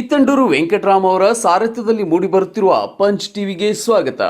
ಕಿತ್ತಂಡೂರು ವೆಂಕಟರಾಮ್ ಅವರ ಸಾರಥ್ಯದಲ್ಲಿ ಮೂಡಿಬರುತ್ತಿರುವ ಪಂಚ್ ಟಿವಿಗೆ ಸ್ವಾಗತ.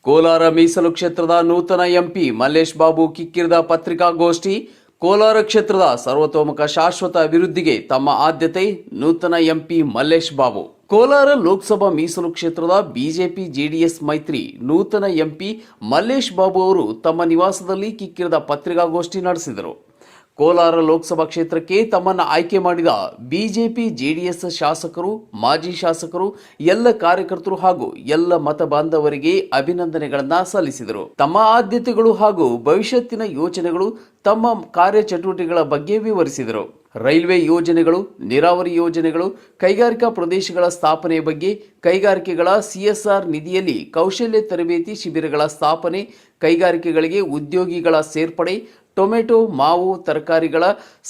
ಕೋಲಾರ ಮೀಸಲು ಕ್ಷೇತ್ರದ ನೂತನ ಎಂಪಿ ಮಲ್ಲೇಶ್ ಬಾಬು ಕಿಕ್ಕಿರಿದ ಪತ್ರಿಕಾಗೋಷ್ಠಿ, ಕೋಲಾರ ಕ್ಷೇತ್ರದ ಸರ್ವತೋಮುಖ ಶಾಶ್ವತ ಅಭಿವೃದ್ಧಿಗೆ ತಮ್ಮ ಆದ್ಯತೆ, ನೂತನ ಎಂಪಿ ಮಲ್ಲೇಶ್ ಬಾಬು. ಕೋಲಾರ ಲೋಕಸಭಾ ಮೀಸಲು ಕ್ಷೇತ್ರದ ಬಿಜೆಪಿ ಜೆಡಿಎಸ್ ಮೈತ್ರಿ ನೂತನ ಎಂಪಿ ಮಲ್ಲೇಶ್ ಬಾಬು ಅವರು ತಮ್ಮ ನಿವಾಸದಲ್ಲಿ ಕಿಕ್ಕಿರಿದ ಪತ್ರಿಕಾಗೋಷ್ಠಿ ನಡೆಸಿದರು. ಕೋಲಾರ ಲೋಕಸಭಾ ಕ್ಷೇತ್ರಕ್ಕೆ ತಮ್ಮನ್ನು ಆಯ್ಕೆ ಮಾಡಿದ ಬಿಜೆಪಿ, ಜೆಡಿಎಸ್ ಶಾಸಕರು, ಮಾಜಿ ಶಾಸಕರು, ಎಲ್ಲ ಕಾರ್ಯಕರ್ತರು ಹಾಗೂ ಎಲ್ಲ ಮತ ಬಾಂಧವರಿಗೆ ಅಭಿನಂದನೆಗಳನ್ನ ಸಲ್ಲಿಸಿದರು. ತಮ್ಮ ಆದ್ಯತೆಗಳು ಹಾಗೂ ಭವಿಷ್ಯತ್ತಿನ ಯೋಜನೆಗಳು ತಮ್ಮ ಕಾರ್ಯಚಟುವಟಿಕೆಗಳ ಬಗ್ಗೆ ವಿವರಿಸಿದರು. ರೈಲ್ವೆ ಯೋಜನೆಗಳು, ನೀರಾವರಿ ಯೋಜನೆಗಳು, ಕೈಗಾರಿಕಾ ಪ್ರದೇಶಗಳ ಸ್ಥಾಪನೆ ಬಗ್ಗೆ, ಕೈಗಾರಿಕೆಗಳ ಸಿಎಸ್ಆರ್ ನಿಧಿಯಲ್ಲಿ ಕೌಶಲ್ಯ ತರಬೇತಿ ಶಿಬಿರಗಳ ಸ್ಥಾಪನೆ, ಕೈಗಾರಿಕೆಗಳಿಗೆ ಉದ್ಯೋಗಿಗಳ ಸೇರ್ಪಡೆ ಟೊಮೆಟೊ, ಮಾವು, ತರಕಾರಿಗಳ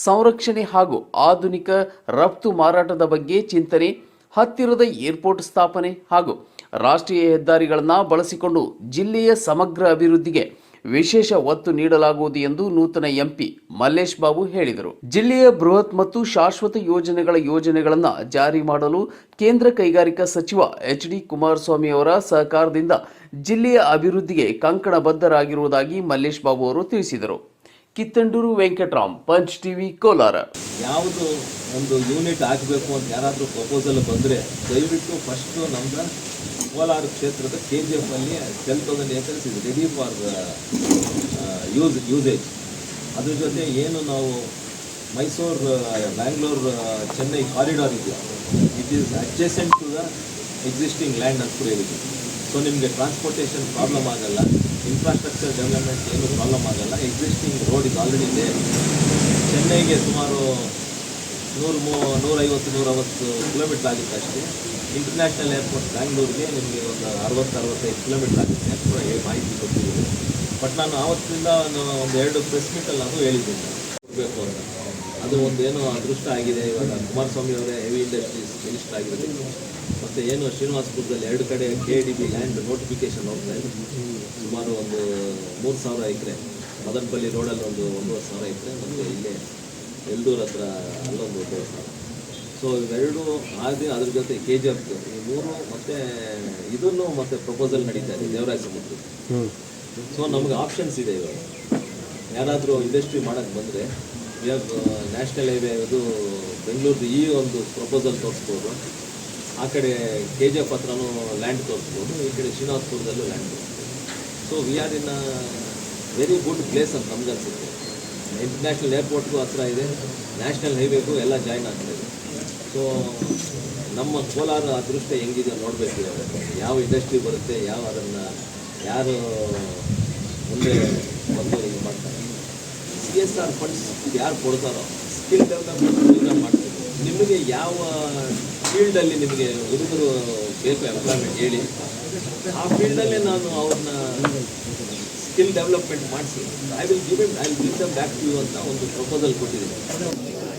ಸಂರಕ್ಷಣೆ ಹಾಗೂ ಆಧುನಿಕ ರಫ್ತು ಮಾರಾಟದ ಬಗ್ಗೆ ಚಿಂತನೆ, ಹತ್ತಿರದ ಏರ್ಪೋರ್ಟ್ ಸ್ಥಾಪನೆ ಹಾಗೂ ರಾಷ್ಟ್ರೀಯ ಹೆದ್ದಾರಿಗಳನ್ನು ಬಳಸಿಕೊಂಡು ಜಿಲ್ಲೆಯ ಸಮಗ್ರ ಅಭಿವೃದ್ಧಿಗೆ ವಿಶೇಷ ಒತ್ತು ನೀಡಲಾಗುವುದು ಎಂದು ನೂತನ ಎಂಪಿ ಮಲ್ಲೇಶ್ ಬಾಬು ಹೇಳಿದರು. ಜಿಲ್ಲೆಯ ಬೃಹತ್ ಮತ್ತು ಶಾಶ್ವತ ಯೋಜನೆಗಳ ಯೋಜನೆಗಳನ್ನು ಜಾರಿ ಮಾಡಲು ಕೇಂದ್ರ ಕೈಗಾರಿಕಾ ಸಚಿವ ಎಚ್ ಡಿ ಕುಮಾರಸ್ವಾಮಿ ಅವರ ಸಹಕಾರದಿಂದ ಜಿಲ್ಲೆಯ ಅಭಿವೃದ್ಧಿಗೆ ಕಂಕಣಬದ್ಧರಾಗಿರುವುದಾಗಿ ಮಲ್ಲೇಶ್ ಬಾಬು ಅವರು ತಿಳಿಸಿದರು. Kittandur Venkataram, Punch TV, Kolar. ಯಾವುದು ಒಂದು ಯೂನಿಟ್ ಹಾಕಬೇಕು ಅಂತ ಯಾರಾದರೂ ಪ್ರಪೋಸಲ್ ಬಂದರೆ ದಯವಿಟ್ಟು ಫಸ್ಟು ನಮ್ಮ ಕೋಲಾರ ಕ್ಷೇತ್ರದ ಕೆ ಜಿ ಎಫ್ ಅಲ್ಲಿ ten thousand acres is ready for use usage ಅದ್ರ ಜೊತೆ ಏನು ನಾವು ಮೈಸೂರು ಬ್ಯಾಂಗ್ಳೂರು ಚೆನ್ನೈ ಕಾರಿಡಾರ್ ಇದೆಯಾ it is adjacent to the existing land ಅಂತ ಕೂಡ ಹೇಳಿದ್ವಿ ಸೊ ನಿಮಗೆ ಟ್ರಾನ್ಸ್ಪೋರ್ಟೇಷನ್ ಪ್ರಾಬ್ಲಮ್ ಆಗಲ್ಲ. ಇನ್ಫ್ರಾಸ್ಟ್ರಕ್ಚರ್ ಡೆವಲಪ್ಮೆಂಟ್ ಏನು ಪ್ರಾಬ್ಲಮ್ ಆಗಲ್ಲ. ಎಕ್ಸಿಸ್ಟಿಂಗ್ ರೋಡ್ ಇದು ಆಲ್ರೆಡಿ ಇದೆ ಚೆನ್ನೈಗೆ ಸುಮಾರು ನೂರು ಮೂ, ನೂರೈವತ್ತು, ನೂರವತ್ತು ಕಿಲೋಮೀಟ್ರ್ ಆಗುತ್ತೆ ಅಷ್ಟೇ. ಇಂಟರ್ನ್ಯಾಷನಲ್ ಏರ್ಪೋರ್ಟ್ ಬ್ಯಾಂಗ್ಳೂರಿಗೆ ನಿಮಗೆ ಒಂದು ಅರವತ್ತು, ಅರವತ್ತೈದು ಕಿಲೋಮೀಟ್ರ್ ಆಗುತ್ತೆ ಅಂತ ಕೂಡ ಮಾಹಿತಿ ಕೊಟ್ಟಿದ್ದೀನಿ ಬಟ್ ನಾನು ಆವತ್ತಿಂದ ಒಂದು ಎರಡು ಪ್ರೆಸ್ ಮೀಟಲ್ಲಿ ನಾನು ಹೇಳಿದ್ದೀನಿ. ಕೊಡಬೇಕು ಅಂತ. ಅದು ಒಂದೇನು ಅದೃಷ್ಟ ಆಗಿದೆ. ಇವಾಗ ಕುಮಾರಸ್ವಾಮಿ ಅವರೇ ಹೆವಿ ಇಂಡಸ್ಟ್ರೀಸ್ ಮಿನಿಸ್ಟರ್ ಆಗಿರೋದು ಮತ್ತು ಏನು ಶ್ರೀನಿವಾಸಪುರದಲ್ಲಿ ಎರಡು ಕಡೆ K D B land notification ಹೋಗ್ತಾ ಇದೆ. ಸುಮಾರು ಒಂದು ಮೂರು ಸಾವಿರ ಎಕರೆ. ಮದನಪಲ್ಲಿ ರೋಡಲ್ಲಿ ಒಂದು ಒಂದೂವರೆ ಸಾವಿರ ಎಕರೆ. ಮತ್ತು ಇಲ್ಲೇ ಎಲ್ಲೂರ ಹತ್ರ ಅಲ್ಲೊಂದು ಒಂದೂವರೆ ಸಾವಿರ. ಸೊ ಇವೆರಡು ಆದ್ರೆ ಅದ್ರ ಜೊತೆ ಕೆ ಜಿ ಎಫ್ ಈ ಮೂರು ಮತ್ತು ಇದನ್ನು ಮತ್ತೆ ಪ್ರಪೋಸಲ್ ನಡೀತಾ ಇದೆ ದೇವರಾಜ ಸಮುದ್ರ ಸೊ ನಮಗೆ ಆಪ್ಷನ್ಸ್ ಇದೆ ಇವಾಗ. ಯಾರಾದರೂ ಇಂಡಸ್ಟ್ರಿ ಮಾಡೋಕ್ಕೆ ಬಂದರೆ ನ್ಯಾಷನಲ್ ಹೈವೇ ಅದು ಬೆಂಗಳೂರ್ದು ಈ ಒಂದು ಪ್ರಪೋಸಲ್ ತೋರಿಸ್ಬೋದು. ಆ ಕಡೆ ಕೆ ಜಿ ಎಫ್ ಹತ್ರನೂ ಲ್ಯಾಂಡ್ ತೋರಿಸ್ಬೋದು, ಈ ಕಡೆ ಶ್ರೀನಾಥ್ಪುರದಲ್ಲೂ land ತೋರಿಸ್ಬೋದು. So we are in very good place ಅಂತ ನಮ್ಗೆ ಅನಿಸುತ್ತೆ. ಇಂಟರ್ನ್ಯಾಷನಲ್ ಏರ್ಪೋರ್ಟ್ಗೂ ಹತ್ರ ಇದೆ ನ್ಯಾಷನಲ್ ಹೈವೇಗೂ ಎಲ್ಲ ಜಾಯ್ನ್ ಆಗ್ತಾ ಇದೆ ಸೊ ನಮ್ಮ ಕೋಲಾರ ಅದೃಷ್ಟ ಹೆಂಗಿದೆ ನೋಡಬೇಕು ಯಾವ ಇಂಡಸ್ಟ್ರಿ ಬರುತ್ತೆ, ಯಾವ ಅದನ್ನು ಯಾರು ಮುಂದೆ ಬಂದು ಇದು ಮಾಡ್ತಾರೆ. ಸಿ ಎಸ್ ಆರ್ ಫಂಡ್ಸ್ ಯಾರು ಕೊಡ್ತಾರೋ ಸ್ಕಿಲ್ ಡೆವಲಪ್ಮೆಂಟ್ ನಿಮಗೆ ಯಾವ ಫೀಲ್ಡಲ್ಲಿ ನಿಮಗೆ ಹುಡುಗರು ಬೇಕು ಎಂಪ್ಲಾಯ್ಮೆಂಟ್ ಹೇಳಿ ಆ ಫೀಲ್ಡಲ್ಲೇ ನಾನು ಅವ್ರನ್ನ ಸ್ಕಿಲ್ ಡೆವಲಪ್ಮೆಂಟ್ ಮಾಡಿಸಿ I will give it I will give back to you ಅಂತ ಒಂದು ಪ್ರಪೋಸಲ್ ಕೊಟ್ಟಿದ್ದೀನಿ.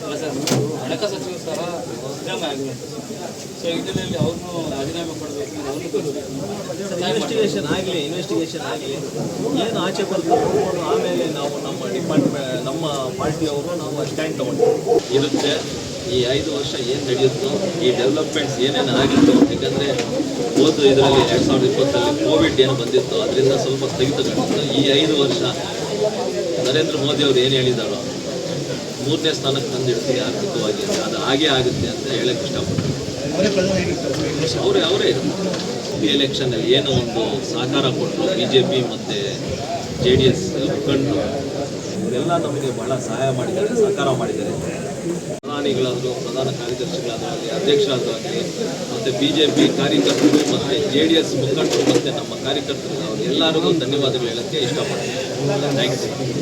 ಅಲ್ಲ ಸರ್ ಹಣಕಾಸು ಸಚಿವ ಸಹ ರಾಜೀನಾಮೆ ಆಗಿದೆ ಸೊ ಇದರಲ್ಲಿ ಅವ್ರನ್ನೂ ರಾಜೀನಾಮೆ ಕೊಡಬೇಕು ಇನ್ವೆಸ್ಟಿಗೇಷನ್ ಆಗಲಿ ಇನ್ವೆಸ್ಟಿಗೇಷನ್ ಆಗಲಿ ಏನು ಆಚೆ ಬರ್ತದೆ ನೋಡ್ಕೊಂಡು ಆಮೇಲೆ ನಾವು ನಮ್ಮ ಡಿಪಾರ್ಟ್ಮೆಂಟ್ ನಮ್ಮ ಪಾರ್ಟಿಯವರು ನಾವು ಸ್ಟ್ಯಾಂಡ್ ತಗೊಂಡು ಇರುತ್ತೆ. ಈ ಐದು ವರ್ಷ ಏನು ನಡೆಯುತ್ತೋ, ಈ ಡೆವಲಪ್ಮೆಂಟ್ಸ್ ಏನೇನು ಆಗಿತ್ತು ಯಾಕಂದರೆ ಹೋದ ಇದರಲ್ಲಿ ಎರಡು ಸಾವಿರದ ಇಪ್ಪತ್ತರಲ್ಲಿ ಕೋವಿಡ್ ಏನು ಬಂದಿತ್ತು, ಅದರಿಂದ ಸ್ವಲ್ಪ ಸ್ಥಗಿತಗೊಂಡಿತ್ತು. ಈ ಐದು ವರ್ಷ ನರೇಂದ್ರ ಮೋದಿ ಅವರು ಏನು ಹೇಳಿದಾರೋ, ಮೂರನೇ ಸ್ಥಾನಕ್ಕೆ ತಂದಿಡ್ತೀವಿ ಆರ್ಥಿಕವಾಗಿ ಅಂತ ಅದು ಹಾಗೇ ಆಗುತ್ತೆ ಅಂತ ಹೇಳಕ್ಕೆ ಇಷ್ಟಪಡ್ತಾರೆ ಅವರೇ ಅವರೇ ಈ ಎಲೆಕ್ಷನಲ್ಲಿ ಏನೋ ಒಂದು ಸಹಕಾರ ಕೊಟ್ಟರು ಬಿ ಜೆ ಪಿ ಮತ್ತು ಜೆ ಡಿ ಎಸ್ ಮುಖಂಡರು ಇವರೆಲ್ಲ ನಮಗೆ ಬಹಳ ಸಹಾಯ ಮಾಡಿದ್ದಾರೆ, ಸಹಕಾರ ಮಾಡಿದ್ದಾರೆ. ಪ್ರಧಾನಿಗಳಾದರೂ, ಪ್ರಧಾನ ಕಾರ್ಯದರ್ಶಿಗಳಾದರಾಗಲಿ ಅಧ್ಯಕ್ಷರಾದರಾಗಲಿ ಮತ್ತು ಬಿ ಜೆ ಪಿ ಕಾರ್ಯಕರ್ತರು ಮತ್ತು ಜೆ ಡಿ ಎಸ್ ಮುಖಂಡರು ಮತ್ತು ನಮ್ಮ ಕಾರ್ಯಕರ್ತರು ಎಲ್ಲರಿಗೂ ಧನ್ಯವಾದಗಳು ಹೇಳೋಕ್ಕೆ ಇಷ್ಟಪಡ್ತೀನಿ. ಥ್ಯಾಂಕ್ಸ್